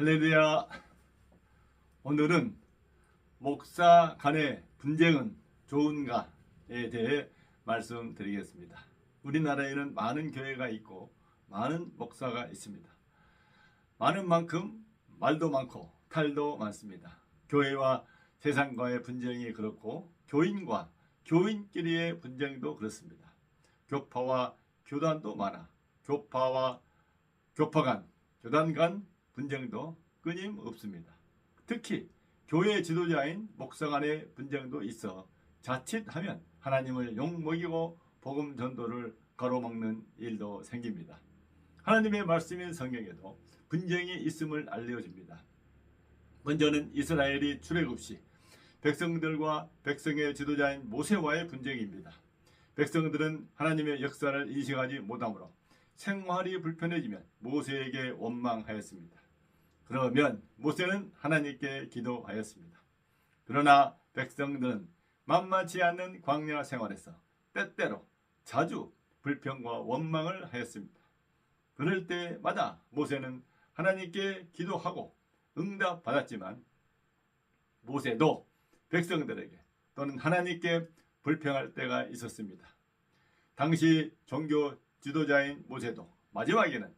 할렐루야. 오늘은 목사 간의 분쟁은 좋은가에 대해 말씀드리겠습니다. 우리나라에는 많은 교회가 있고 많은 목사가 있습니다. 많은 만큼 말도 많고 탈도 많습니다. 교회와 세상과의 분쟁이 그렇고 교인과 교인끼리의 분쟁도 그렇습니다. 교파와 교단도 많아 교파와 교파 간, 교단 간 분쟁도 끊임없습니다. 특히 교회 지도자인 목사 간의 분쟁도 있어 자칫하면 하나님을 욕먹이고 복음 전도를 가로막는 일도 생깁니다. 하나님의 말씀인 성경에도 분쟁이 있음을 알려줍니다. 먼저는 이스라엘이 출애굽 시 백성들과 백성의 지도자인 모세와의 분쟁입니다. 백성들은 하나님의 역사를 인식하지 못하므로 생활이 불편해지면 모세에게 원망하였습니다. 그러면 모세는 하나님께 기도하였습니다. 그러나 백성들은 만만치 않는 광야 생활에서 때때로 자주 불평과 원망을 하였습니다. 그럴 때마다 모세는 하나님께 기도하고 응답받았지만 모세도 백성들에게 또는 하나님께 불평할 때가 있었습니다. 당시 종교 지도자인 모세도 마지막에는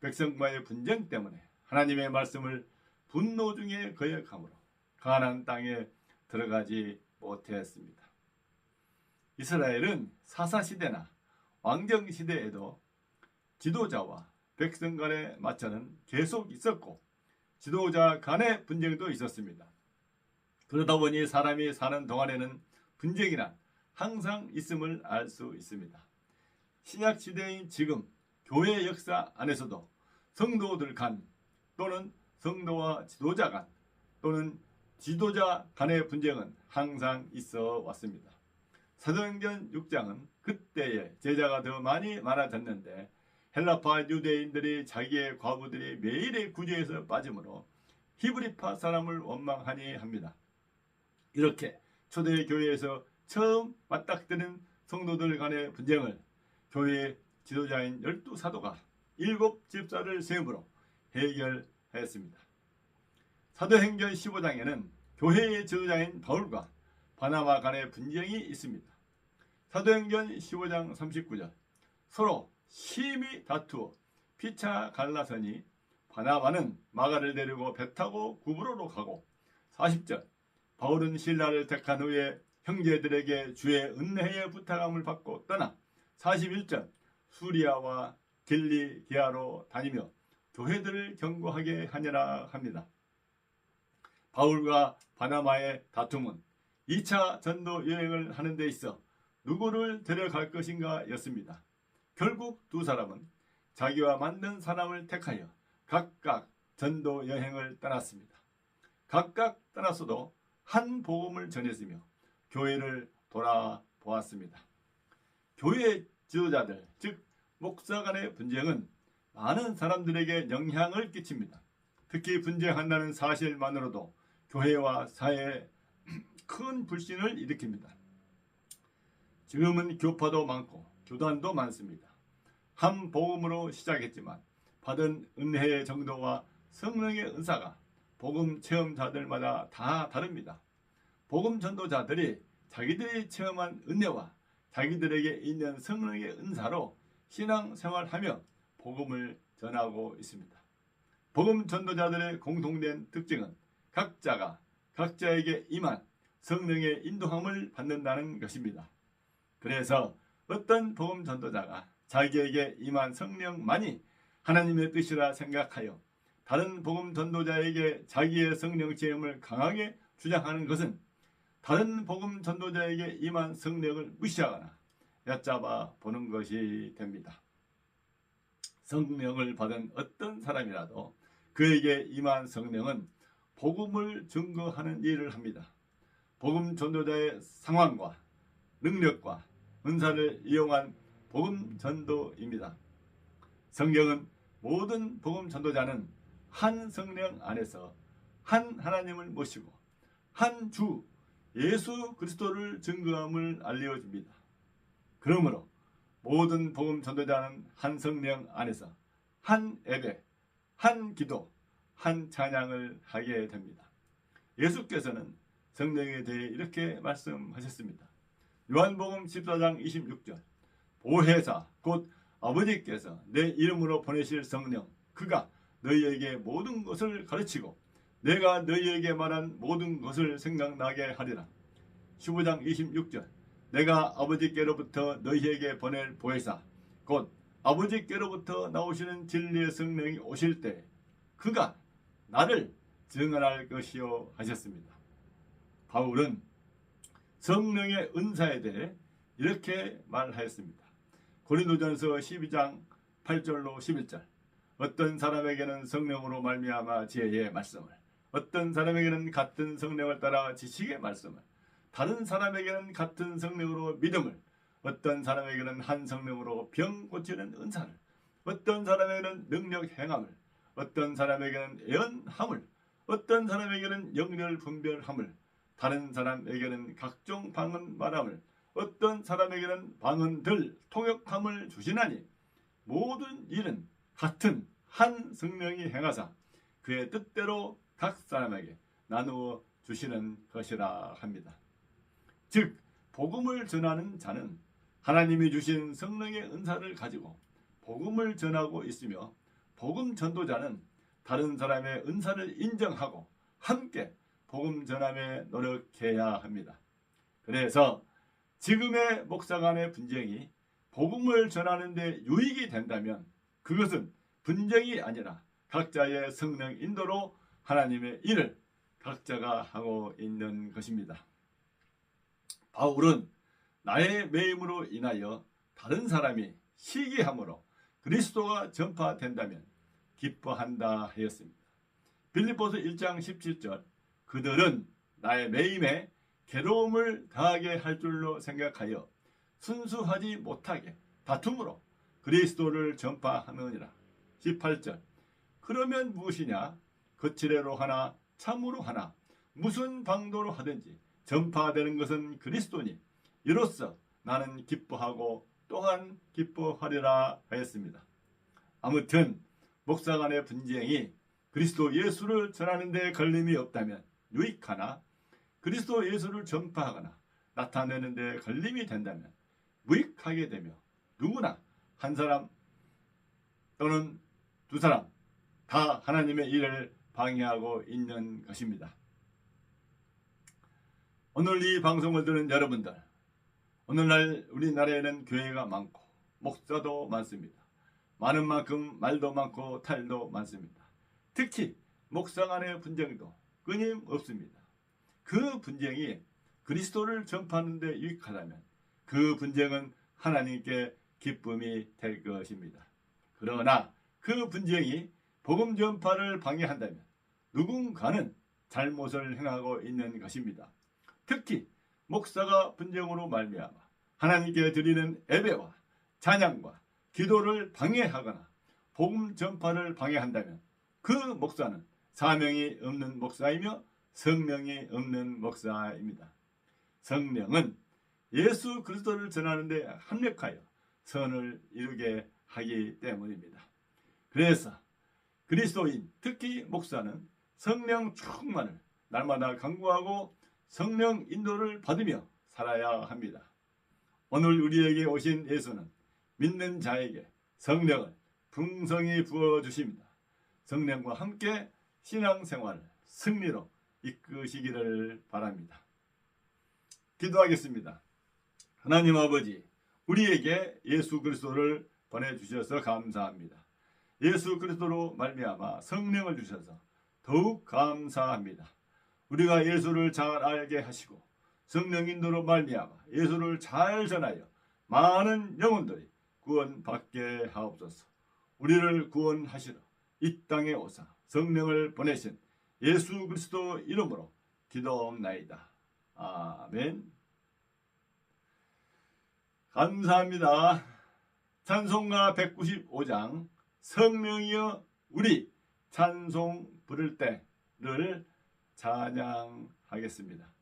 백성과의 분쟁 때문에 하나님의 말씀을 분노 중에 거역함으로 가나안 땅에 들어가지 못했습니다. 이스라엘은 사사 시대나 왕정 시대에도 지도자와 백성 간의 마찰은 계속 있었고 지도자 간의 분쟁도 있었습니다. 그러다 보니 사람이 사는 동안에는 분쟁이란 항상 있음을 알 수 있습니다. 신약 시대인 지금 교회 역사 안에서도 성도들 간 또는 성도와 지도자 간 또는 지도자 간의 분쟁은 항상 있어 왔습니다. 사도행전 6장은 그때의 제자가 더 많이 많아졌는데 헬라파 유대인들이 자기의 과부들이 매일의 구제에서 빠짐으로 히브리파 사람을 원망하니 합니다. 이렇게 초대 교회에서 처음 맞닥뜨린 성도들 간의 분쟁을 교회 지도자인 열두 사도가 일곱 집사를 세움으로 해결하였습니다. 사도행전 15장에는 교회의 지도자인 바울과 바나바 간의 분쟁이 있습니다. 사도행전 15장 39절 서로 심히 다투어 피차 갈라서니 바나바는 마가를 데리고 배 타고 구브로로 가고 40절 바울은 신라를 택한 후에 형제들에게 주의 은혜의 부탁함을 받고 떠나 41절 수리아와 길리기아로 다니며 교회들을 경고하게 하니라 합니다. 바울과 바나마의 다툼은 2차 전도 여행을 하는 데 있어 누구를 데려갈 것인가 였습니다. 결국 두 사람은 자기와 맞는 사람을 택하여 각각 전도 여행을 떠났습니다. 각각 떠났어도 한 복음을 전했으며 교회를 돌아보았습니다. 교회 지도자들, 즉 목사 간의 분쟁은 많은 사람들에게 영향을 끼칩니다. 특히 분쟁한다는 사실만으로도 교회와 사회에 큰 불신을 일으킵니다. 지금은 교파도 많고 교단도 많습니다. 한 복음으로 시작했지만 받은 은혜의 정도와 성령의 은사가 복음 체험자들마다 다 다릅니다. 복음 전도자들이 자기들이 체험한 은혜와 자기들에게 있는 성령의 은사로 신앙 생활하며 복음을 전하고 있습니다. 복음 전도자들의 공통된 특징은 각자가 각자에게 임한 성령의 인도함을 받는다는 것입니다. 그래서 어떤 복음 전도자가 자기에게 임한 성령만이 하나님의 뜻이라 생각하여 다른 복음 전도자에게 자기의 성령 체험을 강하게 주장하는 것은 다른 복음 전도자에게 임한 성령을 무시하거나 얕잡아 보는 것이 됩니다. 성령을 받은 어떤 사람이라도 그에게 임한 성령은 복음을 증거하는 일을 합니다. 복음 전도자의 상황과 능력과 은사를 이용한 복음 전도입니다. 성경은 모든 복음 전도자는 한 성령 안에서 한 하나님을 모시고 한 주 예수 그리스도를 증거함을 알려줍니다. 그러므로 모든 복음 전도자는 한 성령 안에서 한 예배, 한 기도, 한 찬양을 하게 됩니다. 예수께서는 성령에 대해 이렇게 말씀하셨습니다. 요한복음 14장 26절 보혜사 곧 아버지께서 내 이름으로 보내실 성령 그가 너희에게 모든 것을 가르치고 내가 너희에게 말한 모든 것을 생각나게 하리라. 15장 26절 내가 아버지께로부터 너희에게 보낼 보혜사 곧 아버지께로부터 나오시는 진리의 성령이 오실 때 그가 나를 증언할 것이요 하셨습니다. 바울은 성령의 은사에 대해 이렇게 말하였습니다. 고린도전서 12장 8절로 11절 어떤 사람에게는 성령으로 말미암아 지혜의 말씀을 어떤 사람에게는 같은 성령을 따라 지식의 말씀을 다른 사람에게는 같은 성령으로 믿음을 어떤 사람에게는 한 성령으로 병 고치는 은사를 어떤 사람에게는 능력 행함을 어떤 사람에게는 예언함을 어떤 사람에게는 영리를 분별함을 다른 사람에게는 각종 방언 말함을 어떤 사람에게는 방언들 통역함을 주시나니 모든 일은 같은 한 성령이 행하사 그의 뜻대로 각 사람에게 나누어 주시는 것이라 합니다. 즉 복음을 전하는 자는 하나님이 주신 성령의 은사를 가지고 복음을 전하고 있으며 복음 전도자는 다른 사람의 은사를 인정하고 함께 복음 전함에 노력해야 합니다. 그래서 지금의 목사 간의 분쟁이 복음을 전하는 데 유익이 된다면 그것은 분쟁이 아니라 각자의 성령 인도로 하나님의 일을 각자가 하고 있는 것입니다. 바울은 나의 매임으로 인하여 다른 사람이 시기함으로 그리스도가 전파된다면 기뻐한다 하였습니다. 빌립보서 1장 17절 그들은 나의 매임에 괴로움을 당하게 할 줄로 생각하여 순수하지 못하게 다툼으로 그리스도를 전파하느니라. 18절 그러면 무엇이냐 거칠애로 하나 참으로 하나 무슨 방도로 하든지 전파되는 것은 그리스도니 이로써 나는 기뻐하고 또한 기뻐하리라 하였습니다. 아무튼 목사 간의 분쟁이 그리스도 예수를 전하는 데 걸림이 없다면 유익하나 그리스도 예수를 전파하거나 나타내는 데 걸림이 된다면 무익하게 되며 누구나 한 사람 또는 두 사람 다 하나님의 일을 방해하고 있는 것입니다. 오늘 이 방송을 듣는 여러분들 오늘날 우리나라에는 교회가 많고 목사도 많습니다. 많은 만큼 말도 많고 탈도 많습니다. 특히 목사 간의 분쟁도 끊임없습니다. 그 분쟁이 그리스도를 전파하는 데 유익하다면 그 분쟁은 하나님께 기쁨이 될 것입니다. 그러나 그 분쟁이 복음 전파를 방해한다면 누군가는 잘못을 행하고 있는 것입니다. 특히 목사가 분쟁으로 말미암아 하나님께 드리는 예배와 찬양과 기도를 방해하거나 복음 전파를 방해한다면 그 목사는 사명이 없는 목사이며 성령이 없는 목사입니다. 성령은 예수 그리스도를 전하는 데 합력하여 선을 이루게 하기 때문입니다. 그래서 그리스도인 특히 목사는 성령 충만을 날마다 강구하고 성령 인도를 받으며 살아야 합니다. 오늘 우리에게 오신 예수는 믿는 자에게 성령을 풍성히 부어 주십니다. 성령과 함께 신앙생활을 승리로 이끄시기를 바랍니다. 기도하겠습니다. 하나님 아버지, 우리에게 예수 그리스도를 보내주셔서 감사합니다. 예수 그리스도로 말미암아 성령을 주셔서 더욱 감사합니다. 우리가 예수를 잘 알게 하시고 성령 인도로 말미암아 예수를 잘 전하여 많은 영혼들이 구원받게 하옵소서. 우리를 구원하시러 이 땅에 오사 성령을 보내신 예수 그리스도 이름으로 기도옵나이다. 아멘. 감사합니다. 찬송가 195장 성령이여 우리 찬송 부를 때를 찬양하겠습니다.